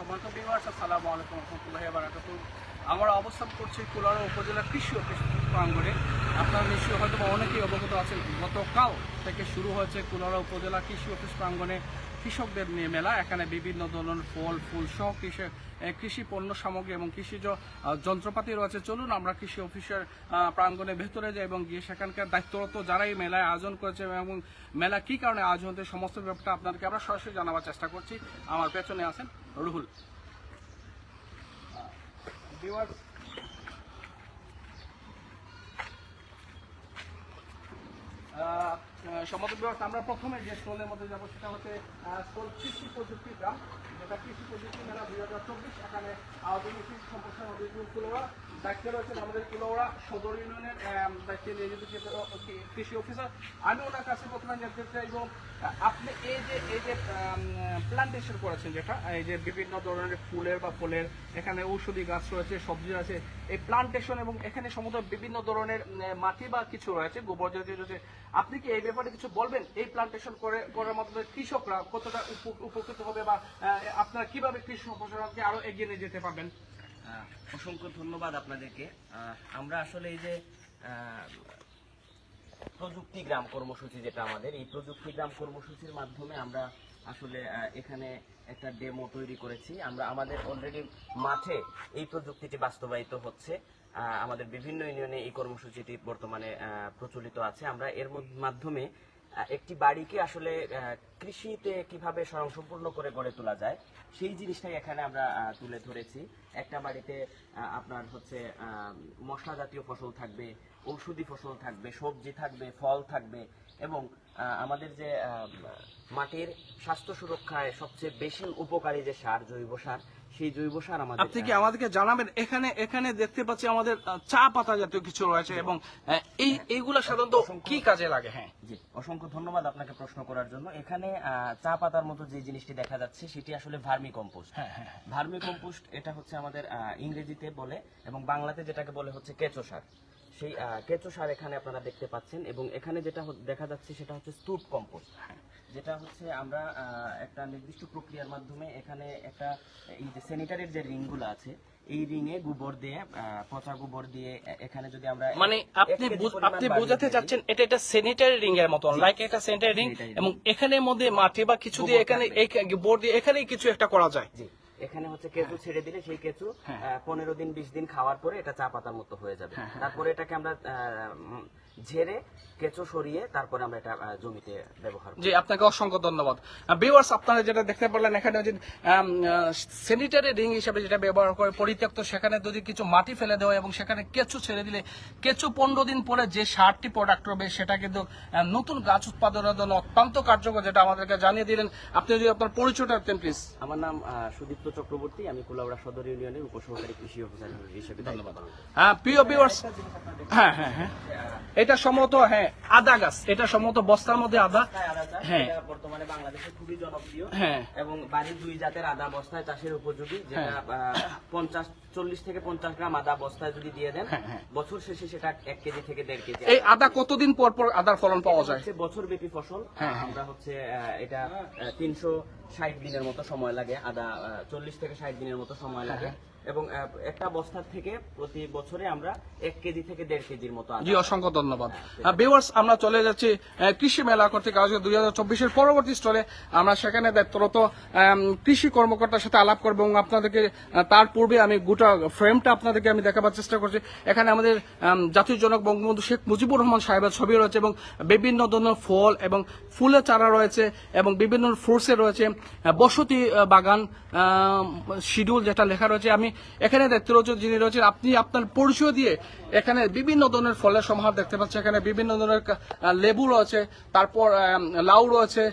সম্মানিত বিভার্স আসসালামু আলাইকুম রহমতুল্লাহ বারাকাতু আমরা অবস্থান করছি কুলারা উপজেলা কৃষি অফিস প্রাঙ্গণে। আপনারা নিশ্চয়ই হয়তো বা অনেকেই অবগত আছেন গতকাল থেকে শুরু হয়েছে কুলারা উপজেলা কৃষি অফিস প্রাঙ্গণে কৃষকদের নিয়ে মেলা। এখানে বিভিন্ন ধরনের ফল ফুল সহ কৃষি কৃষি পণ্য সামগ্রী এবং কৃষিজ যন্ত্রপাতি রয়েছে। চলুন আমরা কৃষি অফিসের আহ, প্রাঙ্গণে ভেতরে যাই এবং গিয়ে সেখানকার দায়িত্বরত যারাই মেলায় আয়োজন করেছে এবং মেলা কি কারণে আয়োজন হতে সমস্ত ব্যাপারটা আপনাদেরকে আমরা সরাসরি জানাবার চেষ্টা করছি। আমার পেছনে আছেন রুহুল। Viewers, ব্যবস্থা আমরা প্রথমে যে স্টলের মধ্যে যাব সেটা হচ্ছে স্টোল কৃষি প্রযুক্তি কৃষি চব্বিশ। এখানে আমাদের ইউনিয়নের কৃষি- অফিসার। ওনার কাছে প্রথমে আপনি এই যে এই যে প্লান্টেশন করেছেন যেটা, এই যে বিভিন্ন ধরনের ফুলের বা ফলের, এখানে ঔষধি গাছ রয়েছে, সবজি আছে, এই প্লান্টেশন এবং এখানে সমুদ্র বিভিন্ন ধরনের মাটি বা কিছু রয়েছে, গোবর জাতীয় রয়েছে, আপনি কি এই ব্যাপারে কিছু বলবেন? এই প্লান্টেশন করে, করার মাধ্যমে কৃষকরা কতটা উপ- উপকৃত হবে বা আপনারা কীভাবে কৃষি সম্প্রসারণকে আরও এগিয়ে নিয়ে যেতে পারবেন? অসংখ্য ধন্যবাদ আপনাদেরকে। আমরা আসলে এই যে প্রযুক্তি গ্রাম কর্মসূচি যেটা আমাদের, এই প্রযুক্তি গ্রাম কর্মসূচির মাধ্যমে আমরা আসলে এখানে একটা ডেমো তৈরি করেছি। আমরা আমাদের অলরেডি মাঠে এই প্রযুক্তিটি বাস্তবায়িত হচ্ছে। আমাদের বিভিন্ন ইউনিয়নে এই কর্মসূচিটি বর্তমানে প্রচলিত আছে। আমরা এর মাধ্যমে একটি বাড়িকে আসলে কৃষিতে কীভাবে স্বয়ংসম্পূর্ণ করে গড়ে তোলা যায়, সেই জিনিসটাই এখানে আমরা তুলে ধরেছি। একটা বাড়িতে আপনার হচ্ছে মশলা জাতীয় ফসল থাকবে, ঔষধি ফসল থাকবে, সবজি থাকবে, ফল থাকবে এবং আমাদের যে মাটির স্বাস্থ্য সুরক্ষায় সবচেয়ে বেশি উপকারী যে সার জৈব সার সেই জৈব সার আমাদের আপনি কি আমাদেরকে জানাবেন? এখানে এখানে দেখতে পাচ্ছি আমাদের চা পাতা জাতীয় কিছু রয়েছে এবং এই এইগুলো সাধারণত কি কাজে লাগে? হ্যাঁ। জি অসংখ্য ধন্যবাদ আপনাকে প্রশ্ন করার জন্য। এখানে চা পাতার মতো যে জিনিসটি দেখা যাচ্ছে সেটি আসলে ভার্মি কম্পোস্ট হ্যাঁ হ্যাঁ। ভার্মি কম্পোস্ট এটা হচ্ছে আমাদের ইংরেজিতে বলে এবং বাংলাতে যেটাকে বলে হচ্ছে কেঁচো সার। সেই কেঁচো সার এখানে আপনারা দেখতে পাচ্ছেন এবং এখানে যেটা দেখা যাচ্ছে সেটা হচ্ছে স্তূপ কম্পোস্ট যেটা হচ্ছে আমরা একটা নির্দিষ্ট প্রক্রিয়ার মাধ্যমে এখানে একটা এই যে স্যানিটারির যে রিংগুলো আছে এই রিংয়ে গোবর দিয়ে পচা গোবর দিয়ে এখানে যদি আমরা মানে আপনি আপনি বোঝাতে চাচ্ছেন এটা একটা স্যানিটারি রিং এর মতন লাইক একটা স্যানিটারি রিং এবং এখানের মধ্যে মাটি বা কিছু দিয়ে এখানে। এই বোর্ড দিয়ে এখানেই কিছু একটা করা যায়। জি। এখানে হচ্ছে কেঁচু ছেড়ে দিলে সেই কেঁচু হ্যাঁ। পনেরো দিন বিশ দিন খাওয়ার পরে এটা চা পাতার মতো হয়ে যাবে। তারপরে এটাকে আমরা ঝেড়ে কেঁচো সরিয়ে তারপরে আমরা এটা জমিতে ব্যবহার করি। জি আপনাকে অসংখ্য ধন্যবাদ। ভিউয়ার্স আপনারা যেটা দেখতে পারলেন এখানে যে স্যানিটারি রিং হিসাবে যেটা ব্যবহার করে পরিত্যক্ত সেখানে যদি কিছু মাটি ফেলে দেওয়া এবং সেখানে কেঁচু ছেড়ে দিলে কেঁচু পনেরো দিন পরে যে সারটি প্রোডাক্ট হবে সেটা কিন্তু নতুন গাছ উৎপাদনের জন্য অত্যন্ত কার্যকর যেটা আমাদেরকে জানিয়ে দিলেন। আপনি যদি আপনার পরিচয়টা দিতেন প্লিজ আমার নাম সুদীপ্ত চক্রবর্তী। আমি কুলাউড়া সদর ইউনিয়নের উপসহকারী কৃষি অফিসার হিসেবে ধন্যবাদ হ্যাঁ প্রিয় ভিউয়ার্স হ্যাঁ হ্যাঁ হ্যাঁ। এটা সম্ভবত হ্যাঁ আদা গাছ এটা সম্ভবত বস্তার মধ্যে আদা হ্যাঁ। বর্তমানে বাংলাদেশে খুবই জনপ্রিয় হ্যাঁ। এবং বাড়ির দুই জাতের আদা বস্তায় চাষের উপযোগী যেটা হ্যাঁ। পঞ্চাশ চল্লিশ থেকে পঞ্চাশ গ্রাম আদা বস্তায় যদি দিয়ে দেন হ্যাঁ, হ্যাঁ। বছর শেষে সেটা এক কেজি থেকে দেড় কেজি এই আদা কতদিন পর পর আদার ফলন পাওয়া যায় বছর ব্যাপী ফসল। আমরা হচ্ছে এটা তিনশো ষাট দিনের মতো সময় লাগে আদা চল্লিশ থেকে ষাট দিনের মতো সময় লাগে এবং একটা বস্তার থেকে প্রতি বছরে আমরা এক কেজি থেকে দেড় কেজির মতো জি অসংখ্য ধন্যবাদ। ভিউয়ার্স আমরা চলে যাচ্ছি কৃষি মেলা কর্তৃক আয়োজিত দুই হাজার চব্বিশের পরবর্তী স্তরে আমরা সেখানে দায়িত্বরত কৃষি কর্মকর্তার সাথে আলাপ করব এবং আপনাদেরকে তার পূর্বে আমি গোটা ফ্রেমটা আপনাদেরকে আমি দেখাবার চেষ্টা করছি। এখানে আমাদের আম, জাতীয় জনক বঙ্গবন্ধু শেখ মুজিবুর রহমান সাহেবের ছবি রয়েছে এবং বিভিন্ন ধরনের ফল এবং ফুলের চারা রয়েছে এবং বিভিন্ন ফ্রুটসে রয়েছে বসতি বাগান শিডিউল যেটা লেখা রয়েছে। আমি এখানে দেখতে যিনি রয়েছেন আপনি আপনার পরিচয় দিয়ে এখানে বিভিন্ন ধরনের ফলের সমাহার দেখতে পাচ্ছি এখানে বিভিন্ন ধরনের লেবু রয়েছে তারপর লাউ রয়েছে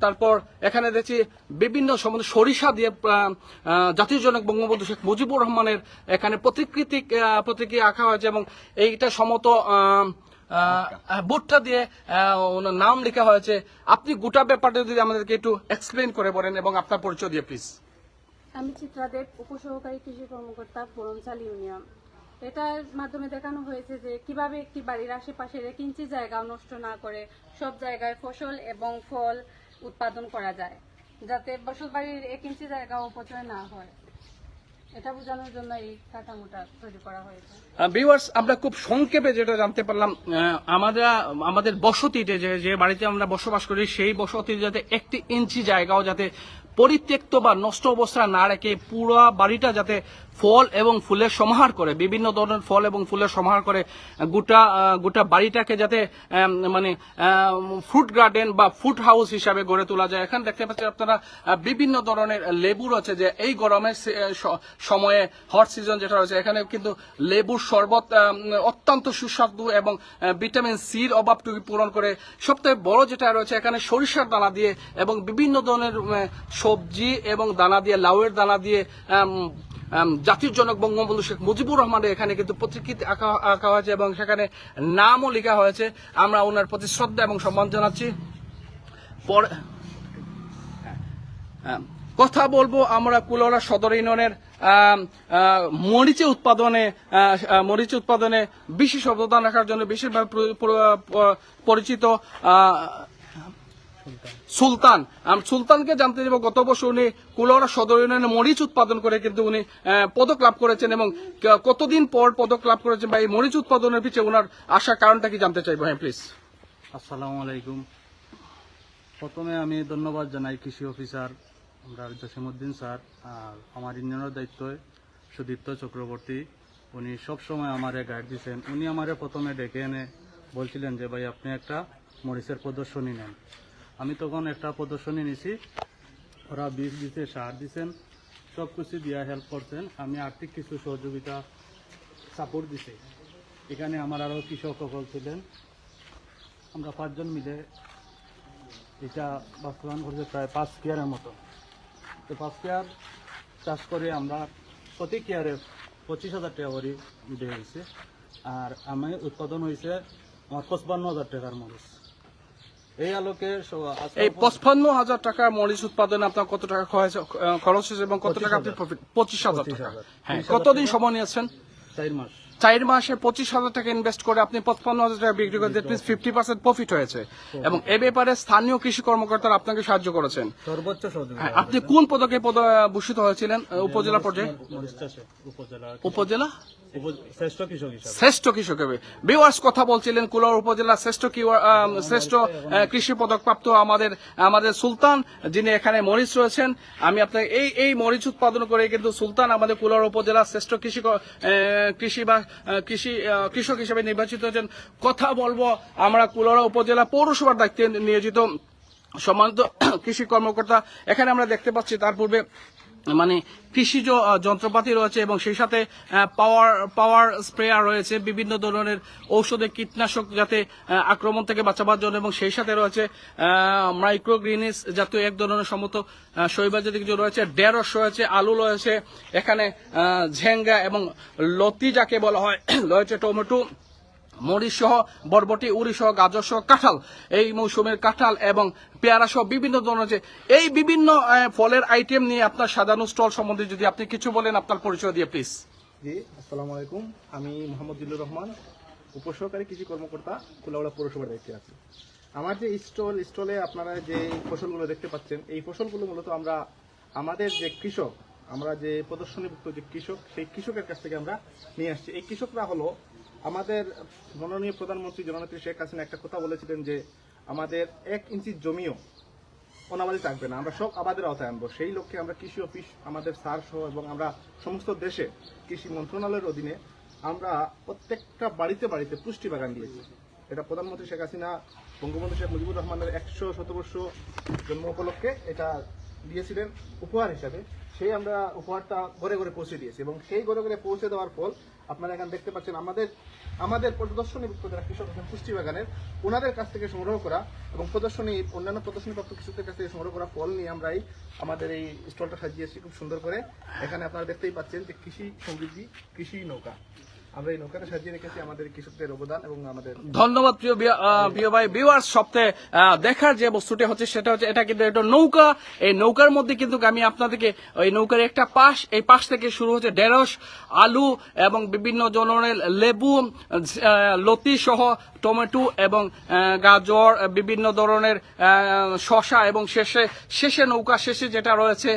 তারপর এখানে দেখছি বিভিন্ন সম্বন্ধে সরিষা দিয়ে জাতীয় জনক বঙ্গবন্ধু শেখ মুজিবুর রহমানের এখানে প্রতিকৃতি আহ, প্রতীকী আঁকা হয়েছে এবং এইটা সমত ভুট্টা দিয়ে নাম লেখা হয়েছে। আপনি গোটা ব্যাপারটা যদি আমাদেরকে একটু এক্সপ্লেন করে বলেন এবং আপনার পরিচয় দিয়ে প্লিজ আমি চিত্রাদেব, উপসহকারী কৃষি কর্মকর্তা পরমচাল ইউনিয়ন। এটার মাধ্যমে দেখানো হয়েছে যে কীভাবে একটি বাড়ির আশেপাশের এক ইঞ্চি জায়গা নষ্ট না করে সব জায়গায় ফসল এবং ফল উৎপাদন করা যায়, যাতে বসত বাড়ির এক ইঞ্চি জায়গা অপচয় না হয়। এটা বোঝানোর জন্য এই কাঠামোটা তৈরি করা আমরা খুব সংক্ষেপে যেটা জানতে পারলাম আমরা আমাদের বসতিতে যে যে বাড়িতে আমরা বসবাস করি, সেই বসতিতে যাতে একটি ইঞ্চি জায়গাও যাতে পরিত্যক্ত বা নষ্ট অবস্থায় না রেখে পুরো বাড়িটা যাতে ফল এবং ফুলের সমাহার করে, বিভিন্ন ধরনের ফল এবং ফুলের সমাহার করে গোটা গোটা বাড়িটাকে যাতে মানে ফ্রুট গার্ডেন বা ফুড হাউস হিসাবে গড়ে তোলা যায়। এখানে দেখতে পাচ্ছেন আপনারা বিভিন্ন ধরনের লেবু রয়েছে যে এই গরমের সময়ে হট সিজন যেটা রয়েছে এখানে কিন্তু লেবুর শরবত অত্যন্ত সুস্বাদু এবং ভিটামিন সির অভাবটুকু পূরণ করে। সবথেকে বড় যেটা রয়েছে, এখানে সরিষার দানা দিয়ে এবং বিভিন্ন ধরনের সবজি এবং দানা দিয়ে, লাউয়ের দানা দিয়ে জাতির জনক বঙ্গবন্ধু শেখ মুজিবুর রহমানের এখানে কিন্তু প্রতিকৃতি আঁকা হয়েছে এবং সেখানে নামও লেখা হয়েছে। আমরা ওনার প্রতি শ্রদ্ধা এবং সম্মান জানাচ্ছি। পরে হ্যাঁ, কথা বলব আমরা কুলরা সদর ইউনিয়নের মরিচে উৎপাদনে মরিচ উৎপাদনে বিশেষ অবদান রাখার জন্য বিশেষভাবে পরিচিত সুলতান। আম, সুলতানকে জানতে দেব গত বছর উনি কুলরা সদর ইউনিয়নে মরিচ উৎপাদন করে কিন্তু উনি পদক লাভ করেছেন এবং কতদিন পর পদক লাভ করেছেন বা এই মরিচ উৎপাদনের পিছিয়ে ওনার আসার কারণটা কি জানতে চাইব? হ্যাঁ প্লিজ আসসালামু আলাইকুম। প্রথমে আমি ধন্যবাদ জানাই কৃষি অফিসার আমরা জসিমুদ্দিন স্যার আর আমার ইঞ্জিনিয়ার দায়িত্ব সুদীপ্ত চক্রবর্তী। উনি সব সময় আমারে গাইড দিয়েছেন উনি আমারে প্রথমে ডেকে এনে বলছিলেন যে ভাই আপনি একটা মরিচের প্রদর্শনী নেন। আমি তখন একটা প্রদর্শনী নিছি। ওরা বীজ দিতে সার দিছেন সব কিছু দিয়া হেল্প করছেন। আমি আর্থিক কিছু সহযোগিতা সাপোর্ট দিছি। এখানে আমার আরও কৃষক সকল ছিলেন। আমরা পাঁচজন মিলে এটা বাস্তবায়ন করছে প্রায় পাঁচ কেয়ারের মতো। তো পাঁচ কেয়ার চাষ করে আমরা প্রতি কেয়ারে পঁচিশ হাজার টাকা করে হয়েছে। আর আমি উৎপাদন হয়েছে আমার পঁচপান্ন হাজার টাকার মরিচ এই আলোকে এই পঁচপান্ন হাজার টাকা মরিচ উৎপাদনে আপনার কত টাকা খরচ হয়েছে এবং কত টাকা আপনি পঁচিশ হাজার টাকা। হ্যাঁ কতদিন সময় নিয়েছেন? চার মাস। চার মাসে পঁচিশ হাজার টাকা ইনভেস্ট করে আপনি পঁচপান্ন হাজার টাকা বিক্রি করে দ্যাট ফিফটি পার্সেন্ট প্রফিট হয়েছে। এবং এ ব্যাপারে স্থানীয় কৃষি কর্মকর্তারা আপনাকে সাহায্য করেছেন। সর্বোচ্চ হ্যাঁ, আপনি কোন পদকে পদ- ভূষিত হয়েছিলেন? উপজেলা পর্যায়ে? উপজেলা উপজেলা? উপ- শ্রেষ্ঠ কৃষক হবে বিওয়ার্স কথা বলছিলেন, কুলার উপজেলা শ্রেষ্ঠ শ্রেষ্ঠ কৃষি পদক প্রাপ্ত আমাদের আমাদের সুলতান, যিনি এখানে মরিচ রয়েছেন। আমি আপনাকে এই এই মরিচ উৎপাদন করে কিন্তু সুলতান আমাদের কুলার উপজেলা শ্রেষ্ঠ কৃষি কৃষি বা কৃষি কৃষক হিসেবে নির্বাচিত হয়েছেন। কথা বলব, আমরা কুলারা উপজেলা পৌরসভার দায়িত্বে নিয়োজিত সম্মানিত কৃষি কর্মকর্তা। এখানে আমরা দেখতে পাচ্ছি, তার পূর্বে মানে কৃষিজ যন্ত্রপাতি রয়েছে এবং সেই সাথে পাওয়ার পাওয়ার স্প্রেয়ার রয়েছে, বিভিন্ন ধরনের ঔষধে কীটনাশক যাতে আক্রমণ থেকে বাঁচাবার জন্য এবং সেই সাথে রয়েছে মাইক্রোগ্রিনিস জাতীয় এক ধরনের সমত শৈবাল জাতীয় কিছু রয়েছে, ঢেঁড়স রয়েছে, আলু রয়েছে, এখানে ঝেঙ্গা এবং লতি যাকে বলা হয়, রয়েছে টমেটো। মরিচ সহ বরবটি উড়ি সহ গাজর সহ কাঁঠাল। এই মৌসুমের কাঁঠাল এবং পেয়ারা সহ বিভিন্ন ধরনের যে এই বিভিন্ন ফলের আইটেম নিয়ে আপনার সাজানো স্টল সম্বন্ধে যদি আপনি কিছু বলেন, আপনার পরিচয় দিয়ে প্লিজ জি, আসসালামু আলাইকুম। আমি মোহাম্মদ জিল্লুর রহমান, উপসহকারী কৃষি কর্মকর্তা, কুলাউড়া পৌরসভার দায়িত্বে আছি। আমার যে স্টল স্টলে আপনারা যে ফসলগুলো দেখতে পাচ্ছেন, এই ফসলগুলো মূলত আমরা, আমাদের যে কৃষক, আমরা যে প্রদর্শনীভুক্ত যে কৃষক, সেই কৃষকের কাছ থেকে আমরা নিয়ে আসছি। এই কৃষকরা হলো আমাদের মাননীয় প্রধানমন্ত্রী জননেত্রী শেখ হাসিনা একটা কথা বলেছিলেন যে আমাদের এক ইঞ্চি জমিও অনাবাদি থাকবে না। আমরা সব আবাদের আওতায় আনব। সেই লক্ষ্যে আমরা কৃষি অফিস, আমাদের সার সহ এবং আমরা সমস্ত দেশে কৃষি মন্ত্রণালয়ের অধীনে আমরা প্রত্যেকটা বাড়িতে বাড়িতে পুষ্টি বাগান দিয়েছি। এটা প্রধানমন্ত্রী শেখ হাসিনা, বঙ্গবন্ধু শেখ মুজিবুর রহমানের একশো শতবর্ষ জন্ম উপলক্ষে এটা দিয়েছিলেন উপহার হিসাবে, সেই আমরা উপহারটা ঘরে ঘরে পৌঁছে দিয়েছি এবং সেই ঘরে ঘরে পৌঁছে দেওয়ার ফল আপনারা এখানে দেখতে পাচ্ছেন আমাদের আমাদের প্রদর্শনীভুক্ত যারা কৃষক আছেন পুষ্টি বাগানের ওনাদের কাছ থেকে সংগ্রহ করা এবং প্রদর্শনী, অন্যান্য প্রদর্শনীপ্রাপ্ত কৃষকদের কাছ থেকে সংগ্রহ করা ফল নিয়ে আমরা এই আমাদের এই স্টলটা সাজিয়েছি খুব সুন্দর করে। এখানে আপনারা দেখতেই পাচ্ছেন যে কৃষি সমৃদ্ধি, কৃষি নৌকা। আমরা ধন্যবাদ প্রিয় ভাই ভিউয়ার্স সপ্তাহে দেখার যে বস্তুটি হচ্ছে সেটা হচ্ছে এটা কিন্তু একটা নৌকা। এই নৌকার মধ্যে কিন্তু আমি আপনাদেরকে ওই নৌকার একটা পাশ, এই পাশ থেকে শুরু হচ্ছে ঢেঁড়স, আলু এবং বিভিন্ন ধরনের লেবু লতি সহ টমেটো এবং গাজর বিভিন্ন ধরনের শশা এবং শেষে শেষে নৌকা, শেষে যেটা রয়েছে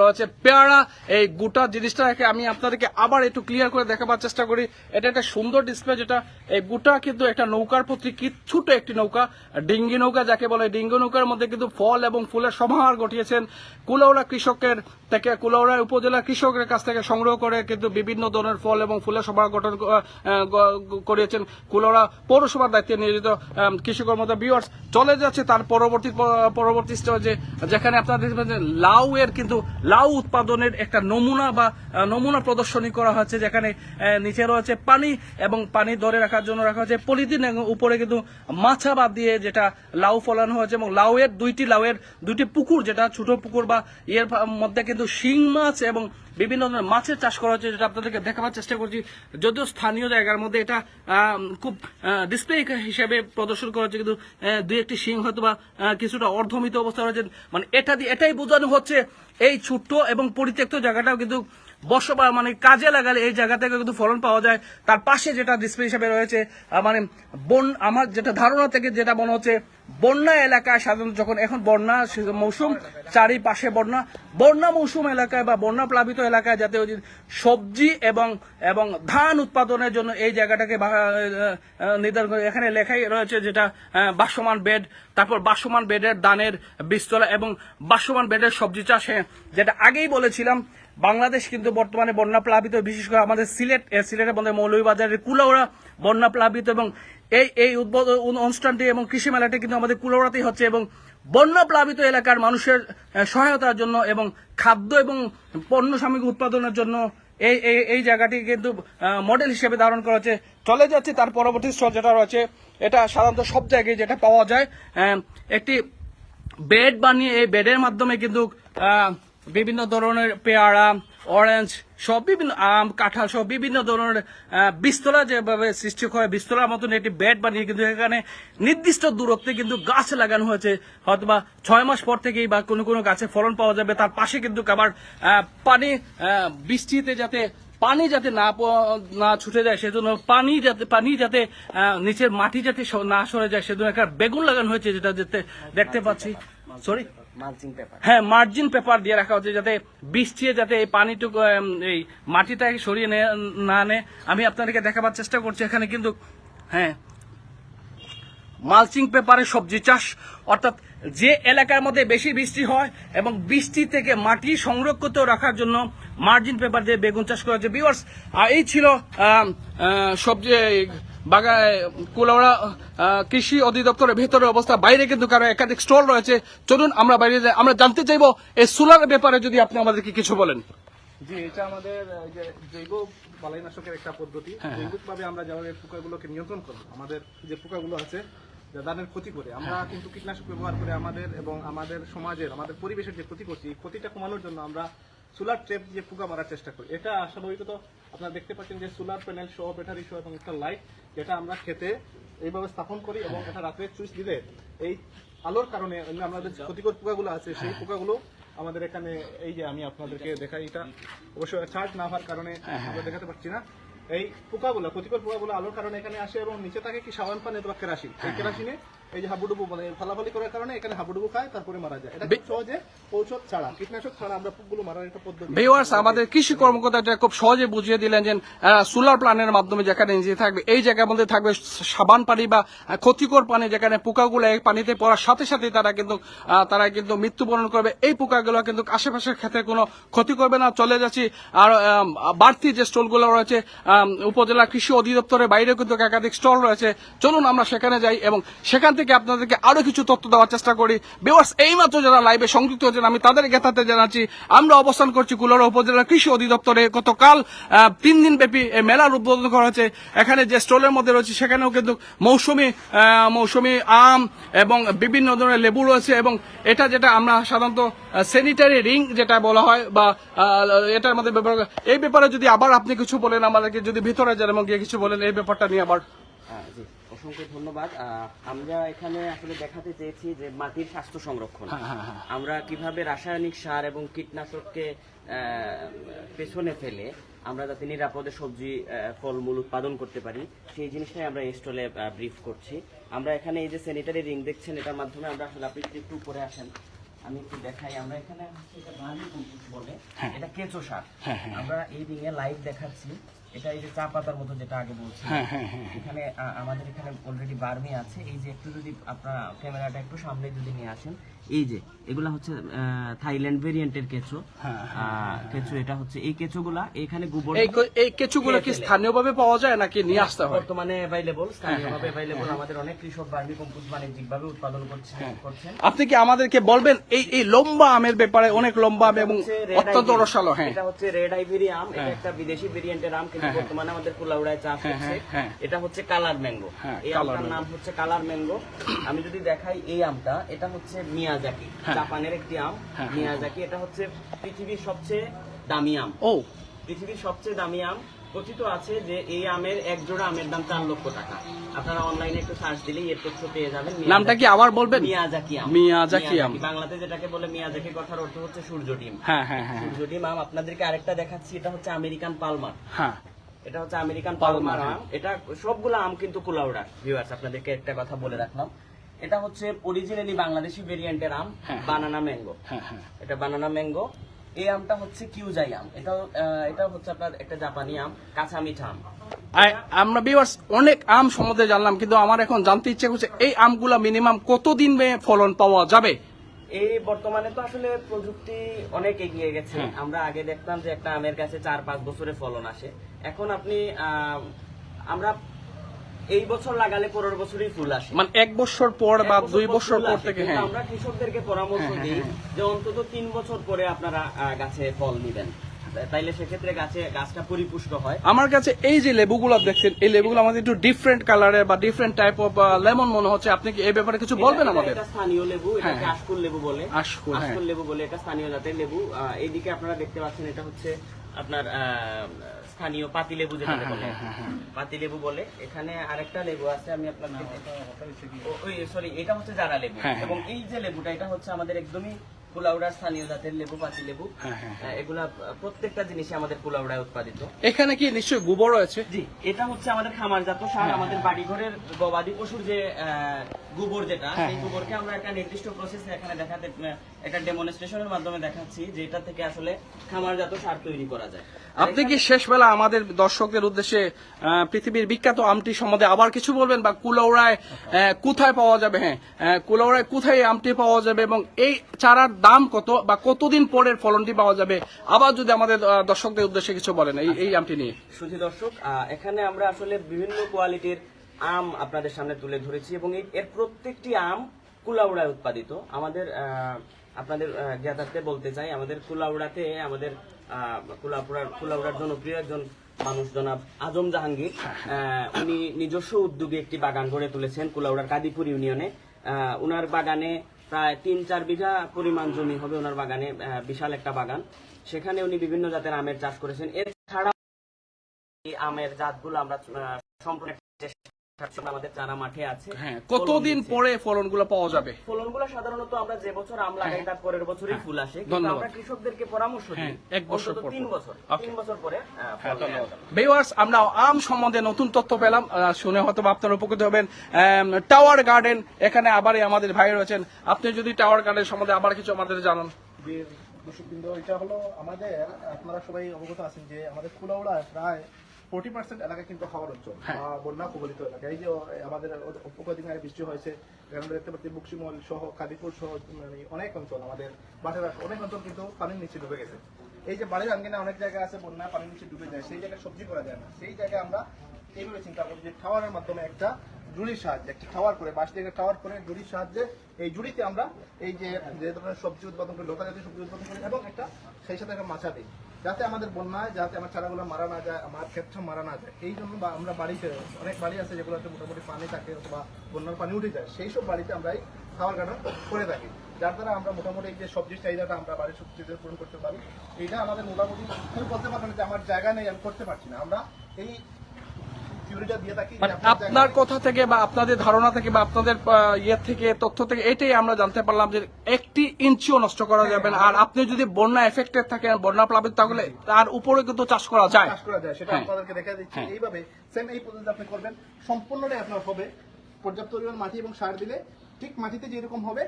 রয়েছে পেয়ারা। এই গোটা জিনিসটাকে আমি আপনাদেরকে আবার একটু ক্লিয়ার করে দেখাবার চেষ্টা করি। এটা একটা সুন্দর ডিসপ্লে যেটা, এই গোটা কিন্তু একটা নৌকার প্রতি কি ছোট একটি নৌকা, ডিঙ্গি নৌকা যাকে বলে, ডিঙ্গি নৌকার মধ্যে কিন্তু ফল এবং ফুলের সমাহার ঘটিয়েছেন। কুলাউড়া কৃষকের থেকে, কুলাউড়া উপজেলা কৃষকের কাছ থেকে সংগ্রহ করে কিন্তু বিভিন্ন ধরনের ফল এবং ফুলের সমাহার গঠন করিয়েছেন। কুলাউড়া পৌরসভার দায়িত্বে নিয়োজিত কৃষি কর্মকর্তা বিওয়ার্স চলে যাচ্ছে তার পরবর্তী পরবর্তী স্টেজে যেখানে আপনারা দেখবেন যে লাউ এর কিন্তু, লাউ উৎপাদনের একটা নমুনা বা নমুনা প্রদর্শনী করা হচ্ছে যেখানে নিচে রয়েছে পানি এবং পানি ধরে রাখার জন্য রাখা হয়েছে পলিথিন উপরে কিন্তু মাছা বাদ দিয়ে যেটা লাউ ফলানো হয়েছে এবং লাউয়ের দুইটি লাউয়ের দুইটি পুকুর যেটা ছোট পুকুর বা এর মধ্যে কিন্তু শিং মাছ এবং বিভিন্ন ধরনের মাছের চাষ করা হচ্ছে, যেটা আপনাদেরকে দেখাবার চেষ্টা করছি। যদিও স্থানীয় জায়গার মধ্যে এটা খুব ডিসপ্লে হিসেবে প্রদর্শন করা হচ্ছে, কিন্তু দুই একটি সিং হয়তো বা কিছুটা অর্ধমিত অবস্থা রয়েছে মানে এটা দিয়ে, এটাই বোঝানো হচ্ছে, এই ছোট্ট এবং পরিত্যক্ত জায়গাটাও কিন্তু বসবাস মানে কাজে লাগালে এই জায়গা থেকে কিন্তু ফলন পাওয়া যায়। তার পাশে যেটা ডিসপ্লে হিসাবে রয়েছে মানে বন, আমার যেটা ধারণা থেকে যেটা মনে হচ্ছে, বন্যা এলাকায় সাধারণত যখন, এখন বন্যা মৌসুম, চারিপাশে বন্যা বন্যা মৌসুম এলাকায় বা বন্যা প্লাবিত এলাকায় যাতে ওই সবজি এবং এবং ধান উৎপাদনের জন্য এই জায়গাটাকে নির্ধারণ করে, এখানে লেখাই রয়েছে যেটা বাসমান বেড, তারপর বাসমান বেডের দানের বীজতলা এবং বাসমান বেডের সবজি চাষে, যেটা আগেই বলেছিলাম বাংলাদেশ কিন্তু বর্তমানে বন্যা প্লাবিত, বিশেষ করে আমাদের সিলেট সিলেটের মধ্যে মৌলভীবাজারের কুলাউড়া বন্যা প্লাবিত এবং এই এই উদ্বোধন অনুষ্ঠানটি এবং কৃষি মেলাটি কিন্তু আমাদের কুলাউড়াতেই হচ্ছে এবং বন্যা প্লাবিত এলাকার মানুষের সহায়তার জন্য এবং খাদ্য এবং পণ্য সামগ্রী উৎপাদনের জন্য এই এই এই জায়গাটি কিন্তু মডেল হিসেবে ধারণ করা হচ্ছে। চলে যাচ্ছে তার পরবর্তী স্থল যেটা রয়েছে, এটা সাধারণত সব জায়গায় যেটা পাওয়া যায় একটি বেড বানিয়ে, এই বেডের মাধ্যমে কিন্তু বিভিন্ন ধরনের পেয়ারা অরেঞ্জ সব বিভিন্ন আম, কাঁঠাল সব বিভিন্ন ধরনের বিস্তলা যেভাবে সৃষ্টি হয়, বিস্তলার মতন একটি বেড বানিয়ে কিন্তু এখানে নির্দিষ্ট দূরত্বে কিন্তু গাছ লাগানো হয়েছে। হয়তোবা ছয় মাস পর থেকেই বা কোনো কোনো গাছে ফলন পাওয়া যাবে। তার পাশে কিন্তু আবার পানি বৃষ্টিতে যাতে পানি যাতে না না ছুটে যায়, সেজন্য পানি যাতে পানি যাতে নিচের মাটি যাতে না সরে যায়, সেজন্য একটা বেগুন লাগানো হয়েছে, যেটা দেখতে পাচ্ছি। সরি হ্যাঁ মার্জিন পেপার দিয়ে রাখা হচ্ছে যাতে বৃষ্টি যাতে এই পানিটুকু এই মাটিটাকে সরিয়ে নে- না আমি আপনাদেরকে দেখাবার চেষ্টা করছি এখানে কিন্তু হ্যাঁ মালচিং পেপারে সবজি চাষ। অর্থাৎ যে এলাকার মধ্যে বেশি বৃষ্টি হয় এবং বৃষ্টি থেকে মাটি সংরক্ষিত রাখার জন্য মার্জিন পেপার দিয়ে বেগুন চাষ করা হচ্ছে। ভিউয়ার্স এই ছিল সবজি বাগা কুলাউড়া কৃষি অধিদপ্তরের ভেতরে অবস্থা বাইরে কিন্তু কারও একাধিক স্টল রয়েছে। চলুন আমরা বাইরে যাই আমরা জানতে চাইব এই সোলার ব্যাপারে যদি আপনি আমাদেরকে কিছু বলেন। জি এটা আমাদের যে জৈব বালাইনাশকের একটা পদ্ধতি। হ্যাঁ, জৈবিকভাবে আমরা যেভাবে পোকাগুলোকে নিয়ন্ত্রণ করব আমাদের যে পোকাগুলো আছে ধানের ক্ষতি করে আমরা হ্যাঁ। কিন্তু কীটনাশক ব্যবহার করে আমাদের এবং আমাদের সমাজের আমাদের পরিবেশের যে ক্ষতি করছি এই ক্ষতিটা কমানোর জন্য আমরা সোলার ট্রেপ দিয়ে পোকা মারার চেষ্টা করি। এটা স্বাভাবিকত আপনারা দেখতে পাচ্ছেন যে সোলার প্যানেল সহ ব্যাটারি সহ এবং একটা লাইট যেটা আমরা খেতে এইভাবে স্থাপন করি এবং এটা রাত্রে সুইচ দিলে এই আলোর কারণে অন্য আমাদের যে ক্ষতিকর পোকাগুলো আছে সেই পোকাগুলো আমাদের এখানে এই যে আমি আপনাদেরকে দেখাই এটা অবশ্য চার্জ না হওয়ার কারণে আমরা দেখাতে পারছি না। এই পোকাগুলো ক্ষতিকর পোকাগুলো আলোর কারণে এখানে আসে এবং নিচে থাকে কি সাবান পানি অথবা কেরাসিন। এই কেরাসিনে এই যে হাবুডুবু মানে ফালাফালি করার কারণে এখানে হাবুডুবু খায় তারপরে মারা যায়। এটা সহজে ঔষধ ছাড়া কীটনাশক ছাড়া আমরা পোকগুলো মারার একটা পদ্ধতি ভিউয়ার্স আমাদের কৃষি কর্মকর্তা এটা খুব সহজে বুঝিয়ে দিলেন যে সোলার প্ল্যানের মাধ্যমে যেখানে নিজে থাকবে এই জায়গার মধ্যে থাকবে সাবান পানি বা ক্ষতিকর পানি যেখানে পোকাগুলো এই পানিতে পড়ার সাথে সাথে তারা কিন্তু তারা কিন্তু মৃত্যুবরণ করবে। এই পোকাগুলো কিন্তু আশেপাশের ক্ষেত্রে কোনো ক্ষতি করবে না চলে যাচ্ছি। আর বাড়তি যে স্টলগুলো রয়েছে উপজেলা কৃষি অধিদপ্তরের বাইরেও কিন্তু একাধিক স্টল রয়েছে। চলুন আমরা সেখানে যাই এবং সেখান থেকে আপনাদেরকে আরও কিছু তথ্য দেওয়ার চেষ্টা করি। ভিউয়ার্স এইমাত্র যারা লাইভে সংযুক্ত হয়েছেন, আমি তাদের জ্ঞাতাতে জানাচ্ছি, আমরা অবস্থান করছি কুলার উপজেলা কৃষি অধিদপ্তরে। গতকাল তিন দিন ব্যাপী মেলার উদ্বোধন করা হয়েছে। এখানে যে স্টলের মধ্যে রয়েছে, সেখানেও কিন্তু মৌসুমি মৌসুমি আম এবং বিভিন্ন ধরনের লেবু রয়েছে এবং এটা যেটা আমরা সাধারণত স্যানিটারি রিং যেটা বলা হয় বা এটার মধ্যে করা- এই ব্যাপারে যদি আবার আপনি কিছু বলেন আমাদেরকে, যদি ভিতরে যান এবং গিয়ে কিছু বলেন, এই ব্যাপারটা নিয়ে আবার জি। অসংখ্য ধন্যবাদ। আমরা এখানে আসলে দেখাতে চেয়েছি যে মাটির স্বাস্থ্য সংরক্ষণ। হ্যাঁ, হ্যাঁ, হ্যাঁ। আমরা কীভাবে রাসায়নিক সার এবং কীটনাশককে পেছনে ফেলে আমরা যাতে নিরাপদে সবজি ফলমূল উৎপাদন করতে পারি সেই জিনিসটাই আমরা স্টলে ব্রিফ করছি। আমরা এখানে এই যে স্যানিটারি রিং দেখছেন এটার মাধ্যমে আমরা আসলে আপনি একটু উপরে আসেন আমি একটু দেখাই। আমরা এখানে এটা বলে। এটা কেঁচো সার। আমরা এই রিং এ লাইভ দেখাচ্ছি। এটা এই যে চা পাতার মতো যেটা আগে বলছি এখানে আমাদের এখানে অলরেডি বার্মি আছে। এই যে একটু যদি আপনার ক্যামেরাটা একটু সামনে যদি নিয়ে আসেন এই যে এগুলা হচ্ছে থাইল্যান্ড ভেরিয়েন্টের কেঁচো। আহ, কেঁচো এটা হচ্ছে এই কেঁচোগুলা এখানে গোবর এই কেঁচুগুলো কি স্থানীয়ভাবে পাওয়া যায় নাকি নিয়ে আসতে হয়? বর্তমানে অ্যাভেলেবল স্থানীয়ভাবে অ্যাভেলেবল আমাদের অনেক কৃষক বার্মি কম্পোস্ট বাণিজ্যিকভাবে উৎপাদন করছে করছেন। আপনি কি আমাদেরকে বলবেন এই এই লম্বা আমের ব্যাপারে অনেক লম্বা আম এবং অত্যন্ত রসালো হ্যাঁ। এটা হচ্ছে রেড আইভেরি আম এটা একটা বিদেশি ভেরিয়েন্টের আম কিন্তু বর্তমানে আমাদের কুলাউড়ায় চাষ হচ্ছে। হ্যাঁ, হ্যাঁ। এটা হচ্ছে কালার ম্যাঙ্গো। হ্যাঁ, এই আমটার নাম হচ্ছে কালার ম্যাঙ্গো। আমি যদি দেখাই এই আমটা এটা হচ্ছে মিয়াজাকি জাপানের একটি আম। হ্যাঁ, মিয়াজাকি এটা হচ্ছে পৃথিবীর সবচেয়ে দামি আম। ও। পৃথিবীর সবচেয়ে দামি আম। কথিত আছে যে এই আমের এক জোড়া আমের দাম চার লক্ষ টাকা। আপনারা অনলাইনে একটু সার্চ দিলেই এর তথ্য পেয়ে যাবেন। নামটা কি আবার বলবেন? মিয়াজাকি আম। মিয়াজাকি আম। বাংলাতে যেটাকে বলে মিয়াজাকি কথার অর্থ হচ্ছে সূর্য ডিম। হ্যাঁ হ্যাঁ হ্যাঁ সূর্য ডিম আম। আপনাদেরকে আরেকটা দেখাচ্ছি এটা হচ্ছে আমেরিকান পালমার হ্যাঁ। এটা হচ্ছে আমেরিকান পালমার, পালমার আম। এটা সবগুলো আম কিন্তু কুলাউড়ার ভিউয়ার্স আপনাদেরকে একটা কথা বলে রাখলাম। এটা হচ্ছে অরিজিনালি বাংলাদেশি ভেরিয়েন্টের আম হ্যাঁ। বানানা ম্যাঙ্গো হ্যাঁ হ্যাঁ। এটা বানানা ম্যাঙ্গো এই আমটা হচ্ছে কিউজাই আম। এটাও আহ, এটাও হচ্ছে আপনার একটা জাপানি আম কাঁচা মিঠা আম। আমরা বিভার্স অনেক আম সম্বন্ধে জানলাম কিন্তু আমার এখন জানতে ইচ্ছে করছে এই আমগুলা মিনিমাম কতদিন ফলন পাওয়া যাবে? এই বর্তমানে তো আসলে প্রযুক্তি অনেক এগিয়ে গেছে। হ্যাঁ। আমরা আগে দেখতাম যে একটা আমের কাছে চার পাঁচ বছরে ফলন আসে। এখন আপনি আহ, আমরা এই বছর লাগালে পরের বছরই ফুল আসে। মানে এক বছর পর বা দুই বছর পর থেকে হ্যাঁ। আমরা কৃষকদেরকে পরামর্শ হ্যাঁ, দিই হ্যাঁ, যে অন্তত তিন বছর পরে আপনারা গাছে ফল নিবেন। তাইলে সেক্ষেত্রে গাছে গাছটা পরিপুষ্ট হয়। আমার কাছে এই যে লেবুগুলো দেখছেন এই লেবুগুলো আমাদের একটু ডিফারেন্ট কালারের বা ডিফারেন্ট টাইপ অফ লেমন মনে হচ্ছে। আপনি কি এই ব্যাপারে কিছু বলবেন আমাদের? এটা স্থানীয় লেবু হ্যাঁ, এটাকে হ্যাঁ। আশকুল লেবু বলে। আশকুল, হ্যাঁ। আশকুল লেবু বলে এটা স্থানীয় জাতের লেবু। এইদিকে আপনারা দেখতে পাচ্ছেন এটা হচ্ছে আপনার স্থানীয় পাতি লেবু যেটা হ্যাঁ, বলে। হ্যাঁ, হ্যাঁ, হ্যাঁ। পাতি লেবু বলে। এখানে আরেকটা লেবু আছে আমি আপনাকে ও- ওই সরি এটা হচ্ছে জারা লেবু। এবং এই যে লেবুটা এটা হচ্ছে আমাদের একদমই কুলাউড়ার স্থানীয় জাতের লেবু পাতি লেবু। হ্যাঁ, হ্যাঁ, এগুলা প্রত্যেকটা জিনিসই আমাদের কুলাউড়ায় উৎপাদিত। এখানে কি নিশ্চয়ই গোবর রয়েছে জি এটা হচ্ছে আমাদের খামারজাত সার আমাদের বাড়িঘরের গবাদি পশুর যে আহ, গোবর যেটা হ্যাঁ, সেই হ্যাঁ। গোবরকে আমরা একটা নির্দিষ্ট প্রসেস এখানে দেখাতে একটা ডেমনস্ট্রেশনের মাধ্যমে দেখাচ্ছি যে এটা থেকে আসলে খামারজাত সার তৈরি করা যায়। আপনি কি শেষ বেলা আমাদের দর্শকদের উদ্দেশ্যে পৃথিবীর বিখ্যাত আমটি সম্বন্ধে আবার কিছু বলবেন? বা কুলাউড়ায় কোথায় পাওয়া যাবে? হ্যাঁ আহ, কুলাউড়ায় কোথায় এই আমটি পাওয়া যাবে? এবং এই চারার দাম কত? বা কতদিন পরের ফলনটি পাওয়া যাবে? আবার যদি আমাদের দর্শকদের উদ্দেশ্যে কিছু বলেন এই এই আমটি নিয়ে। সুধী দর্শক এখানে আমরা আসলে বিভিন্ন কোয়ালিটির আম আপনাদের সামনে তুলে ধরেছি এবং এর প্রত্যেকটি আম কুলাউড়ায় উৎপাদিত। আমাদের আপনাদের জ্ঞাতার্থে বলতে চাই আমাদের কুলাউড়াতে আমাদের আহ, কুলাউড়ার জনপ্রিয় একজন মানুষ জনাব আজম জাহাঙ্গীর উনি নিজস্ব উদ্যোগে একটি বাগান গড়ে তুলেছেন কুলাউড়ার কাদিপুর ইউনিয়নে। উনার বাগানে প্রায় তিন চার বিঘা পরিমাণ জমি হবে ওনার বাগানে বিশাল একটা বাগান। সেখানে উনি বিভিন্ন জাতের আমের চাষ করেছেন। এছাড়া আমের জাতগুলো আমরা সম্পূর্ণ। আমাদের চারা মাঠে আছে। হ্যাঁ কতদিন পরে ফলনগুলো পাওয়া যাবে? ফলনগুলো সাধারণত আমরা যে বছর আম লাগাই তার পরের বছরই ফুল আসে। কিন্তু আমরা কৃষকদেরকে পরামর্শ দিই। এক বছর পর তিন বছর তিন বছর পরে আহ, ফল নেওয়ার জন্য। ভিউয়ার্স আমরা আম সম্বন্ধে নতুন তথ্য পেলাম। শুনে হয়তো আপনারা উপকৃত হবেন। টাওয়ার গার্ডেন এখানে আবারই আমাদের ভাই রয়েছেন। আপনি যদি টাওয়ার গার্ডেন সম্বন্ধে আবার কিছু আমাদের জানান। দর্শকবৃন্দ এটা হলো আমাদের আপনারা সবাই অবগত আছেন যে আমাদের কুলাউড়া প্রায় ফোর্টি পার্সেন্ট এলাকা কিন্তু হাওয়ার অঞ্চল। হ্যাঁ। বন্যা কবলিত এলাকা। এই যে আমাদের কদিন আগে বৃষ্টি হয়েছে এখানে আমরা দেখতে পাচ্ছি বক্সিমল সহ কাদিপুর সহ মানে অনেক অঞ্চল আমাদের বাটের অনেক অঞ্চল কিন্তু পানির নিচে ডুবে গেছে। এই যে বাড়ির আঙ্গিনা অনেক জায়গা আছে বন্যা পানির নিচে ডুবে যায় সেই জায়গায় সবজি করা যায় না। সেই জায়গায় আমরা এইভাবে চিন্তা করি যে টাওয়ারের মাধ্যমে একটা জুড়ির সাহায্যে একটা টাওয়ার করে বাঁশ থেকে টাওয়ার করে জুড়ির সাহায্যে এই জুড়িতে আমরা এই যে যে ধরনের সবজি উৎপাদন করি লতা জাতীয় সবজি উৎপাদন করি এবং একটা সেই সাথে একটা মাছা দিই। যাতে আমাদের বন্যায় যাতে আমার চারাগুলো মারা না যায়, আমার ক্ষেত্রে মারা না যায়। এই জন্য বা- আমরা বাড়িতে অনেক বাড়ি আছে যেগুলোতে মোটামুটি পানি থাকে অথবা বন্যার পানি উঠে যায়, সেই সব বাড়িতে আমরা এই খাবার গার্ডেন করে থাকি। যার দ্বারা আমরা মোটামুটি যে সবজির চাহিদাটা আমরা বাড়ির সবজিতে পূরণ করতে পারি। এটা আমাদের মোটামুটি বলতে পারবেন যে আমার জায়গা নেই, আমি করতে পারছি না। আমরা এই থিওরিটা দিয়ে থাকি যে মানে আপনার কথা থেকে বা আপনাদের ধারণা থেকে বা আপনাদের ইয়ে থেকে তথ্য থেকে এটাই আমরা জানতে পারলাম যে একটি ইঞ্চিও নষ্ট করা যাবে না। আর আপনি যদি বন্যা এফেক্টেড থাকেন বন্যা প্লাবিত তাহলে তার উপরে কিন্তু চাষ করা যায়। চাষ করা যায় সেটা হ্যাঁ। আপনাদেরকে দেখা দিচ্ছি। হ্যাঁ। এইভাবে সেম এই পদ্ধতি আপনি করবেন। সম্পূর্ণটাই আপনার হবে। পর্যাপ্ত পরিমাণ মাটি এবং সার দিলে ঠিক মাটিতে যেরকম হবে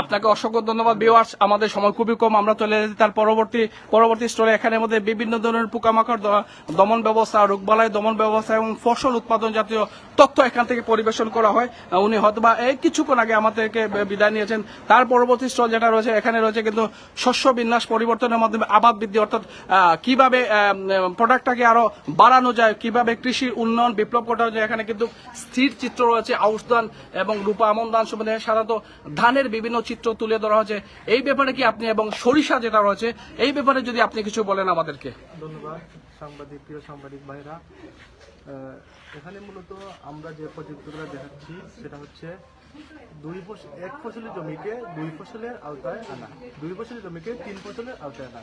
আপনাকে অসংখ্য ধন্যবাদ ভিউয়ার্স আমাদের সময় খুবই কম, আমরা চলে যেতে তার পরবর্তী পরবর্তী স্টোরে এখানের মধ্যে বিভিন্ন ধরনের পোকামাকড় দমন ব্যবস্থা, রোগবালাই, দমন ব্যবস্থা এবং ফসল উৎপাদন জাতীয় তথ্য এখান থেকে পরিবেশন করা হয়। উনি হয়তো বা, এই কিছুক্ষণ আগে আমাদেরকে বিদায় নিয়েছেন। তার পরবর্তী স্টল যেটা রয়েছে, এখানে রয়েছে কিন্তু শস্য বিন্যাস পরিবর্তনের মাধ্যমে আবাদ বৃদ্ধি, অর্থাৎ কীভাবে প্রোডাক্টটাকে আরও বাড়ানো যায়, কীভাবে কৃষির উন্নয়ন, বিপ্লব ঘটানো যায়, এখানে কিন্তু স্থির চিত্র রয়েছে আউশ ধান এবং রূপা আমন দান সম্বন্ধে সাধারণত ধানের বিভিন্ন চিত্র তুলে ধরা হয়েছে। এই ব্যাপারে কি আপনি এবং সরিষা যেটা রয়েছে, এই ব্যাপারে যদি আপনি কিছু বলেন আমাদেরকে। ধন্যবাদ, সাংবাদিক, প্রিয় সাংবাদিক ভাইরা এখানে মূলত আমরা যে প্রযুক্তিগুলো দেখাচ্ছি, সেটা হচ্ছে দুই ফসল এক ফসলের জমিকে দুই ফসলের আওতায় আনা, দুই ফসলের জমিকে তিন ফসলের আওতায় আনা।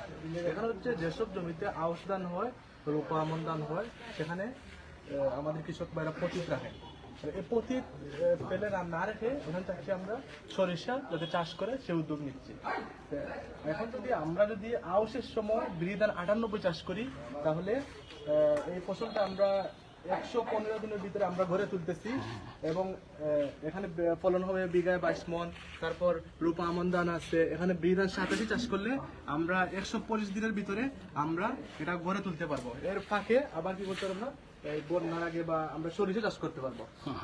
এখানে হচ্ছে যেসব জমিতে আউশ দান হয়, রূপা আমন ধান হয়, সেখানে আমাদের কৃষক ভাইরা পতিত রাখে আহ, ফেলে না রেখে ওখান থেকে আমরা সরিষা যাতে চাষ করে সে উদ্যোগ নিচ্ছি। এখন যদি আমরা যদি আউশের সময় বিরিধান আটানব্বই চাষ করি তাহলে এই ফসলটা আমরা একশো পনেরো দিনের ভিতরে আমরা ঘরে তুলতেছি এবং এখানে ফলন হবে বিঘায় বাইশ মন তারপর রূপা আমন ধান আছে এখানে বিধান সাতাশি চাষ করলে আমরা একশো পঁচিশ দিনের ভিতরে আমরা এটা ঘরে তুলতে পারব। এর ফাঁকে আবার কি করতে পারব না? বন্যার আগে বা আমরা সরিষা চাষ করতে পারব।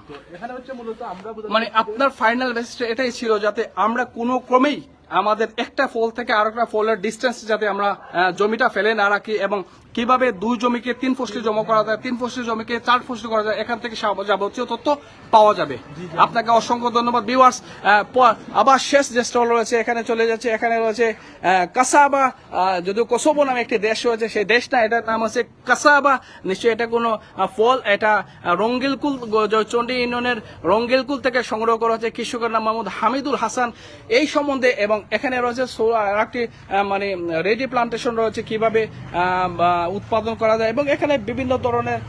তো এখানে হচ্ছে মূলত আমরা মানে আপনার ফাইনাল মেসেজটা এটাই ছিল যাতে আমরা কোনো ক্রমেই আমাদের একটা ফল থেকে আরেকটা ফলের ডিস্টেন্স যাতে আমরা জমিটা ফেলে না রাখি এবং কীভাবে দুই জমিকে তিন ফসলি জমা করা যায় তিন ফসলি জমিকে চার ফসলি করা যায় এখান থেকে যাবতীয় তথ্য পাওয়া যাবে। আপনাকে অসংখ্য ধন্যবাদ ভিউয়ার্স আবার শেষ যে স্টল রয়েছে এখানে চলে যাচ্ছে এখানে রয়েছে কাসাবা যদিও কোসোবো নামে একটি দেশ রয়েছে সেই দেশ না এটার নাম হচ্ছে কাসাবা। নিশ্চয়ই এটা কোনো ফল এটা রঙ্গিলকুল চণ্ডী ইউনিয়নের রঙ্গিলকুল থেকে সংগ্রহ করা হচ্ছে কৃষকের নাম মোহাম্মদ হামিদুল হাসান। এই সম্বন্ধে এবং এখানে রয়েছে একটি মানে রেডি প্লান্টেশন রয়েছে কীভাবে উৎপাদন করা যায় এবং এখানে বিভিন্ন ধরনের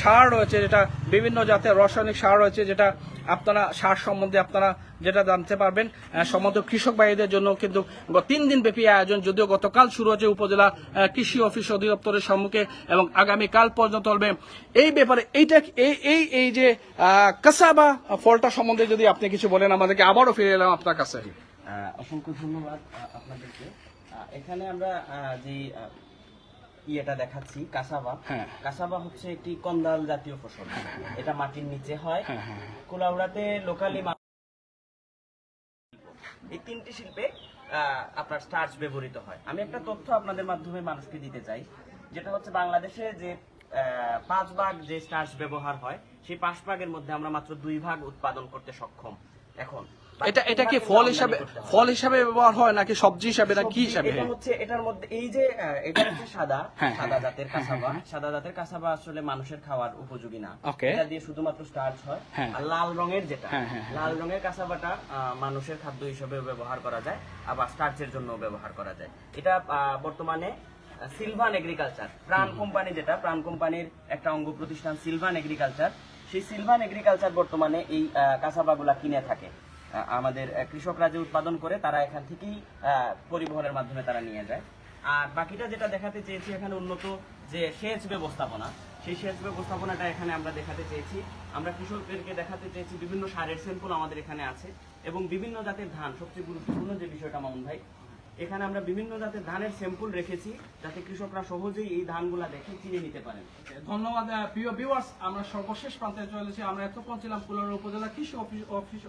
সার রয়েছে, যেটা বিভিন্ন জাতের রাসায়নিক সার রয়েছে, যেটা আপনারা, সার সম্বন্ধে আপনারা যেটা জানতে পারবেন সমস্ত কৃষক ভাইদের জন্য কিন্তু তিন দিন ব্যাপী আয়োজন, যদিও গতকাল শুরু হয়েছে উপজেলা কৃষি অফিস অধিদপ্তরের সম্মুখে এবং আগামী কাল পর্যন্ত চলবে। এই ব্যাপারে এইটা এই এই যে কাসাবা ফলটা সম্বন্ধে যদি আপনি কিছু বলেন, আমাদেরকে আবারও ফিরে এলাম আপনার কাছে। অসংখ্য ধন্যবাদ আপনাদেরকে। এখানে আমরা যে ইয়েটা দেখাচ্ছি? কাসাবা। হ্যাঁ। কাসাবা হচ্ছে একটি কন্দাল জাতীয় ফসল। এটা মাটির নিচে হয়। হ্যাঁ, হ্যাঁ। কোলাউড়াতে লোকালি এই তিনটি শিল্পে আহ, আপনার স্টার্চ ব্যবহৃত হয়। আমি একটা তথ্য আপনাদের মাধ্যমে মানুষকে দিতে চাই। যেটা হচ্ছে বাংলাদেশে যে আহ, পাঁচ ভাগ যে স্টার্চ ব্যবহার হয় সেই পাঁচ ভাগের মধ্যে আমরা মাত্র দুই ভাগ উৎপাদন করতে সক্ষম। এখন এটা এটা কি ফল হিসাবে ফল হিসাবে ব্যবহার হয় নাকি সবজি হিসাবে না কি হিসাবে এটা হচ্ছে এটার মধ্যে এই যে এটা হচ্ছে সাদা হ্যাঁ, সাদা হ্যাঁ, জাতের কাঁচাবা সাদা জাতের কাঁচাবা আসলে মানুষের খাওয়ার উপযোগী না। এটা দিয়ে শুধুমাত্র স্টার্চ হয় হ্যাঁ। আর লাল রঙের যেটা হ্যাঁ, হ্যাঁ, হ্যাঁ। লাল রঙের কাঁচাবাটা মানুষের খাদ্য হিসেবে ব্যবহার করা যায় আবার স্টার্চের জন্য ব্যবহার করা যায়। এটা বর্তমানে সিলভান এগ্রিকালচার প্রাণ কোম্পানি যেটা প্রাণ কোম্পানির একটা অঙ্গ প্রতিষ্ঠান সিলভান এগ্রিকালচার সেই সিলভান এগ্রিকালচার বর্তমানে এই কাঁচাবাগুলা কিনে থাকে। আমাদের কৃষকরা যে উৎপাদন করে তারা এখান থেকেই পরিবহনের মাধ্যমে তারা নিয়ে যায়। আর বাকিটা যেটা দেখাতে চেয়েছি এখানে উন্নত যে সেচ ব্যবস্থাপনা, সেই সেচ ব্যবস্থাপনাটা এখানে আমরা দেখাতে চেয়েছি। আমরা কৃষকদেরকে দেখাতে চেয়েছি বিভিন্ন সারের স্যাম্পল আমাদের এখানে আছে এবং বিভিন্ন জাতের ধান, সবচেয়ে গুরুত্বপূর্ণ যে বিষয়টা মামুন ভাই এখানে আমরা বিভিন্ন জাতের ধানের স্যাম্পল রেখেছি, যাতে কৃষকরা সহজেই এই ধানগুলা দেখে চিনে নিতে পারেন। ধন্যবাদ প্রিয় ভিউয়ার্স আমরা সর্বশেষ প্রান্তে চলেছি আমরা এতক্ষণ ছিলাম কুলার উপজেলা কৃষি অফিস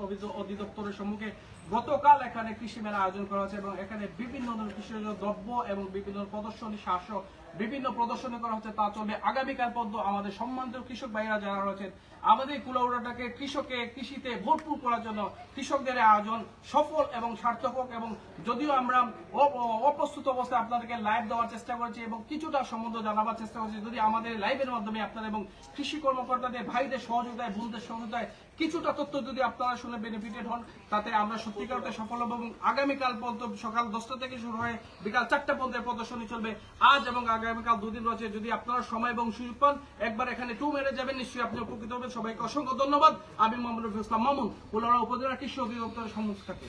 অফিস অধিদপ্তরের সম্মুখে। গতকাল এখানে কৃষি মেলা আয়োজন করা হয়েছে এবং এখানে বিভিন্ন ধরনের কৃষি দ্রব্য এবং বিভিন্ন প্রদর্শনী শাসক বিভিন্ন প্রদর্শনী করা হচ্ছে। তা চলবে আগামীকাল পর্যন্ত আমাদের সম্মানিত কৃষক ভাইরা যারা রয়েছেন, আমাদের কুলাউড়াটাকে কৃষকে, কৃষিতে ভরপুর করার জন্য কৃষকদের আয়োজন সফল এবং সার্থক এবং যদিও আমরা অপ্রস্তুত অবস্থায় আপনাদেরকে লাইভ দেওয়ার চেষ্টা করেছি এবং কিছুটা সম্বন্ধ জানাবার চেষ্টা করেছি, যদি আমাদের লাইভের মাধ্যমে আপনারা এবং কৃষি কর্মকর্তাদের, ভাইদের সহযোগিতায়, বোনদের সহযোগিতায় কিছুটা তথ্য যদি আপনারা শুনে বেনিফিটেড হন, তাতে আমরা সত্যিকার সফল হব এবং আগামীকাল পর্যন্ত সকাল দশটা থেকে শুরু হয়, বিকাল চারটা পর্যন্ত প্রদর্শনী চলবে। আজ এবং আগামীকাল দুদিন রয়েছে, যদি আপনারা সময় এবং সুযোগ পান, একবার এখানে টু মেরে যাবেন, নিশ্চয়ই আপনি উপকৃত হবেন। সবাইকে অসংখ্য ধন্যবাদ। আমি মোহাম্মদ রফি ইসলাম মামুন উলারা উপজেলা কৃষি অধিদপ্তরের থাকে।